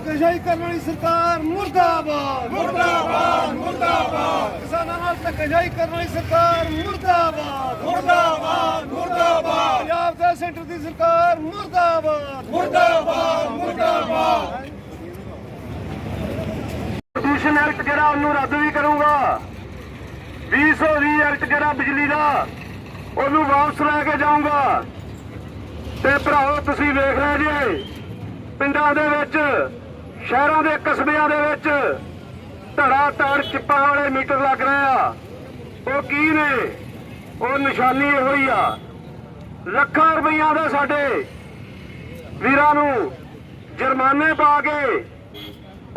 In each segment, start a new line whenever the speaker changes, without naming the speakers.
ਧੱਕੇਸ਼ਾਹੀ ਕਰਨ ਵਾਲੀ ਸਰਕਾਰ ਮੁਰਦਾਬਾਦ। ਮੁਰਦਾਬਾਦ ਮੁਰਦਾਬਾਦ। ਕਿਸਾਨਾਂ ਨਾਲ ਧੱਕੇਸ਼ਾਹੀ ਕਰਨ ਵਾਲੀ ਸਰਕਾਰ ਮੁਰਦਾਬਾਦ। ਮੁਰਦਾਬਾਦ ਮੁਰਦਾਬਾਦ। ਪੰਜਾਬ ਦਾ ਸੈਂਟਰ ਦੀ ਸਰਕਾਰ ਮੁਰਦਾਬਾਦ। ਮੁਰਦਾਬਾਦ ਮੁਰਦਾਬਾਦ।
ਪ੍ਰਦੂਸ਼ਣ ਐਕਟ ਜਿਹੜਾ ਉਹਨੂੰ ਰੱਦ ਵੀ ਕਰੂੰਗਾ। 220 ਐਕਟ ਜਿਹੜਾ ਬਿਜਲੀ ਦਾ ਉਹਨੂੰ ਵਾਪਸ ਲੈ ਕੇ ਜਾਊਂਗਾ। ਤੇ ਭਰਾਓ ਤੁਸੀਂ ਵੇਖ ਰਹੇ ਜੇ ਪਿੰਡਾਂ ਦੇ ਵਿੱਚ ਸ਼ਹਿਰਾਂ ਦੇ ਕਸਬਿਆਂ ਦੇ ਵਿੱਚ ਧੜਾ ਧੜ ਚਿੱਪਾਂ ਵਾਲੇ ਮੀਟਰ ਲੱਗ ਰਹੇ ਆ। ਉਹ ਕੀ ਨੇ? ਉਹ ਨਿਸ਼ਾਨੀ ਇਹੋ ਹੀ ਆ। ਲੱਖਾਂ ਰੁਪਈਆ ਦੇ ਸਾਡੇ ਵੀਰਾਂ ਨੂੰ ਜੁਰਮਾਨੇ ਪਾ ਕੇ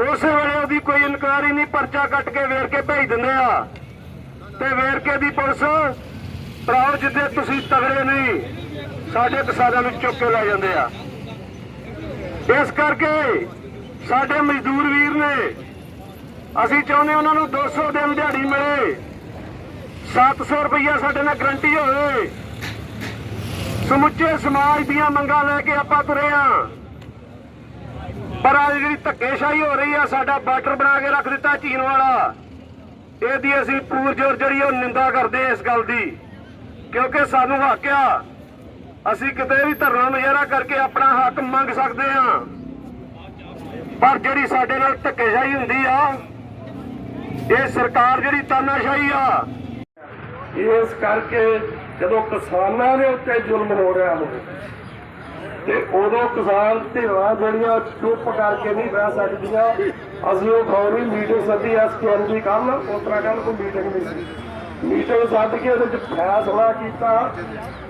ਉਸੇ ਵੇਲੇ ਉਹਦੀ ਕੋਈ ਇਨਕੁਆਰੀ ਨਹੀਂ, ਪਰਚਾ ਕੱਟ ਕੇ ਵੇਰਕੇ ਭੇਜ ਦਿੰਦੇ ਆ। ਤੇ ਵੇਰਕੇ ਦੀ ਪੁਲਿਸ, ਭਰਾਓ ਜਿੱਦੇ ਤੁਸੀਂ ਤਗੜੇ ਨਹੀਂ, ਸਾਡੇ ਕਿਸਾਨਾਂ ਨੂੰ ਚੁੱਕ ਕੇ ਲੈ ਜਾਂਦੇ ਆ। ਇਸ ਕਰਕੇ ਸਾਡੇ ਮਜ਼ਦੂਰ ਵੀਰ ਨੇ। ਅਸੀਂ ਚਾਹੁੰਦੇ ਉਹਨਾਂ ਨੂੰ 200 ਦਿਨ ਦਿਹਾੜੀ ਮਿਲੇ। 700 ਰੁਪਈਆ ਸਾਡੇ ਨਾਲ ਗਰੰਟੀ ਹੋਵੇ। ਸਮੁੱਚੇ ਸਮਾਜ ਦੀਆਂ ਮੰਗਾਂ ਲੈ ਕੇ ਆਪਾਂ ਤੁਰੇ ਆ। ਪਰ ਅੱਜ ਜਿਹੜੀ ਧੱਕੇਸ਼ਾਹੀ ਹੋ ਰਹੀ ਆ, ਸਾਡਾ ਬਾਰਡਰ ਬਣਾ ਕੇ ਰੱਖ ਦਿੱਤਾ ਚੀਨ ਵਾਲਾ। ਇਹਦੀ ਅਸੀਂ ਪੂਰ ਜੋਰ ਜਿਹੜੀ ਉਹ ਨਿੰਦਾ ਕਰਦੇ ਆ ਇਸ ਗੱਲ ਦੀ। ਕਿਉਂਕਿ ਸਾਨੂੰ ਹੱਕ ਆ ਅਸੀਂ ਕਿਤੇ ਵੀ ਧਰਨਾ ਮੁਜ਼ਾਹਰਾ ਕਰਕੇ ਆਪਣਾ ਹੱਕ ਮੰਗ ਸਕਦੇ ਆ। ਪਰ ਜਿਹੜੀ ਸਾਡੇ ਨਾਲ ਧੱਕੇਸ਼ਾਹੀ ਹੁੰਦੀ ਆ, ਇਹ ਸਰਕਾਰ ਜਿਹੜੀ ਤਾਨਾਸ਼ਾਹੀ ਆ। ਇਸ ਕਰਕੇ ਜਦੋਂ ਕਿਸਾਨਾਂ ਦੇ ਉੱਤੇ ਜ਼ੁਲਮ ਹੋ ਰਿਹਾ ਹੋਵੇ, ਤੇ ਉਦੋਂ ਕਿਸਾਨ ਧਿਰਾਂ ਜਿਹੜੀਆਂ ਚੁੱਪ ਕਰਕੇ ਨਹੀਂ ਬਹਿ ਸਕਦੀਆਂ, ਅਸੀਂ ਉਹ ਫੌਰੀ ਮੀਟਿੰਗ ਸੱਦੀ ਐਸਕੇਐਮ ਦੀ ਕੱਲ ਉਤਰਾ ਕੱਲ ਕੋਈ ਮੀਟਿੰਗ ਨਹੀਂ ਸੀ। ਮੀਟਿੰਗ ਸੱਦ ਕੇ ਉਹਦੇ ਵਿੱਚ ਫੈਸਲਾ ਕੀਤਾ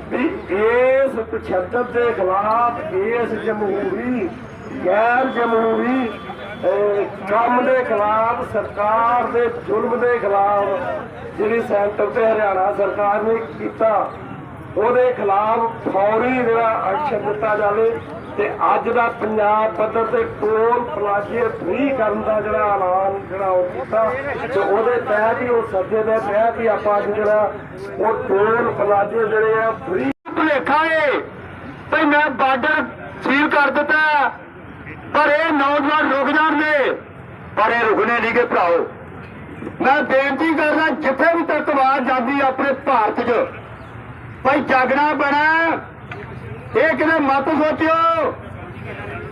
ਵੀ ਇਸ ਤਸ਼ੱਦਦ ਦੇ ਖਿਲਾਫ ਇਸ ਜਮਹੂਰੀ ਗੈਰ ਜਮਹੂਰੀ ਕੰਮ ਦੇ ਖਿਲਾਫ, ਸਰਕਾਰ ਦੇ ਜ਼ੁਲਮ ਦੇ ਖਿਲਾਫ ਜਿਹੜੀ ਸੈਂਟਰ ਤੇ ਹਰਿਆਣਾ ਸਰਕਾਰ ਨੇ ਕੀਤਾ, ਉਹਦੇ ਖਿਲਾਫ ਫੌਰੀ ਜਿਹੜਾ ਐਕਸ਼ਨ ਦਿੱਤਾ ਜਾਵੇ ਤੇ ਅੱਜ ਦਾ ਪੰਜਾਬ ਪੱਧਰ ਤੇ ਟੋਲ ਪਲਾਜ਼ੇ ਫ੍ਰੀ ਕਰਨ ਦਾ ਜਿਹੜਾ ਐਲਾਨ ਜਿਹੜਾ ਉਹ ਕੀਤਾ, ਤੇ ਉਹਦੇ ਤਹਿਤ ਹੀ, ਉਹ ਸੱਦੇ ਦੇ ਤਹਿਤ ਹੀ ਆਪਾਂ ਜਿਹੜਾ, ਉਹ ਟੋਲ ਪਲਾਜ਼ੇ ਜਿਹੜੇ ਆ ਫ੍ਰੀ ਭੁਲੇਖਾ ਏ। ਭਈ ਮੈਂ ਬਾਰਡਰ ਸੀਲ ਕਰ ਦਿੱਤਾ। ਨੌਜਵਾਨ ਰੁਕ ਜਾਣਗੇ, ਪਰ ਇਹ ਰੁਕਣੇ ਨਹੀਂ ਭਰਾਓ। ਮੈਂ ਬੇਨਤੀ ਕਰਦਾ, ਜਿੱਥੇ ਵੀ ਤੱਕ ਜਾਂਦੀ ਆਪਣੇ ਭਾਰਤ 'ਚ, ਭਾਈ ਜਾਗਣਾ ਪੈਣਾ ਇਹ ਕਿਤੇ ਮਤ ਸੋਚਿਓ,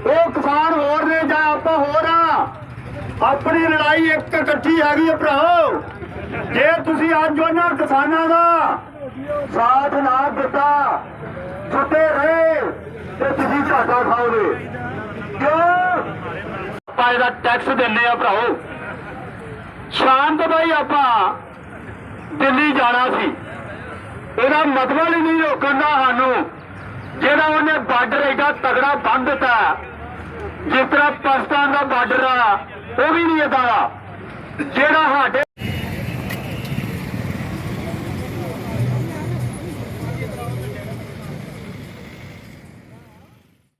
ਉਹ ਕਿਸਾਨ ਹੋਰ ਨੇ ਜਾਂ ਆਪਾਂ ਹੋਰ ਆ। ਆਪਣੀ ਲੜਾਈ ਇੱਕ ਇਕੱਠੀ ਹੈਗੀ ਹੈ ਭਰਾਓ। ਜੇ ਤੁਸੀਂ ਅੱਜ ਉਹਨਾਂ ਕਿਸਾਨਾਂ ਦਾ ਸਾਥ ਨਾ ਦਿੱਤਾ, ਸੁੱਤੇ ਰਹੇ, ਤੇ ਤੁਸੀਂ ਘਾਟਾ ਖਾਓਗੇ। ਆਪਾਂ ਇਹਦਾ ਟੈਕਸ ਦਿੰਨੇ ਆ ਭਰਾਓ। ਸ਼ਾਂਤ ਬਈ ਆਪਾਂ ਦਿੱਲੀ ਜਾਣਾ ਸੀ। ਇਹਦਾ ਮਤਲਬ ਹੀ ਨਹੀਂ ਰੋਕਣ ਦਾ ਸਾਨੂੰ। ਜਿਹੜਾ ਉਹਨੇ ਬਾਰਡਰ ਐਡਾ ਤਗੜਾ ਬੰਦ ਦਿੱਤਾ ਜਿਸ ਤਰ੍ਹਾਂ ਪਾਕਿਸਤਾਨ ਦਾ ਬਾਰਡਰ ਆ, ਉਹ ਵੀ ਨਹੀਂ ਏਦਾਂ ਦਾ। ਜਿਹੜਾ ਸਾਡੇ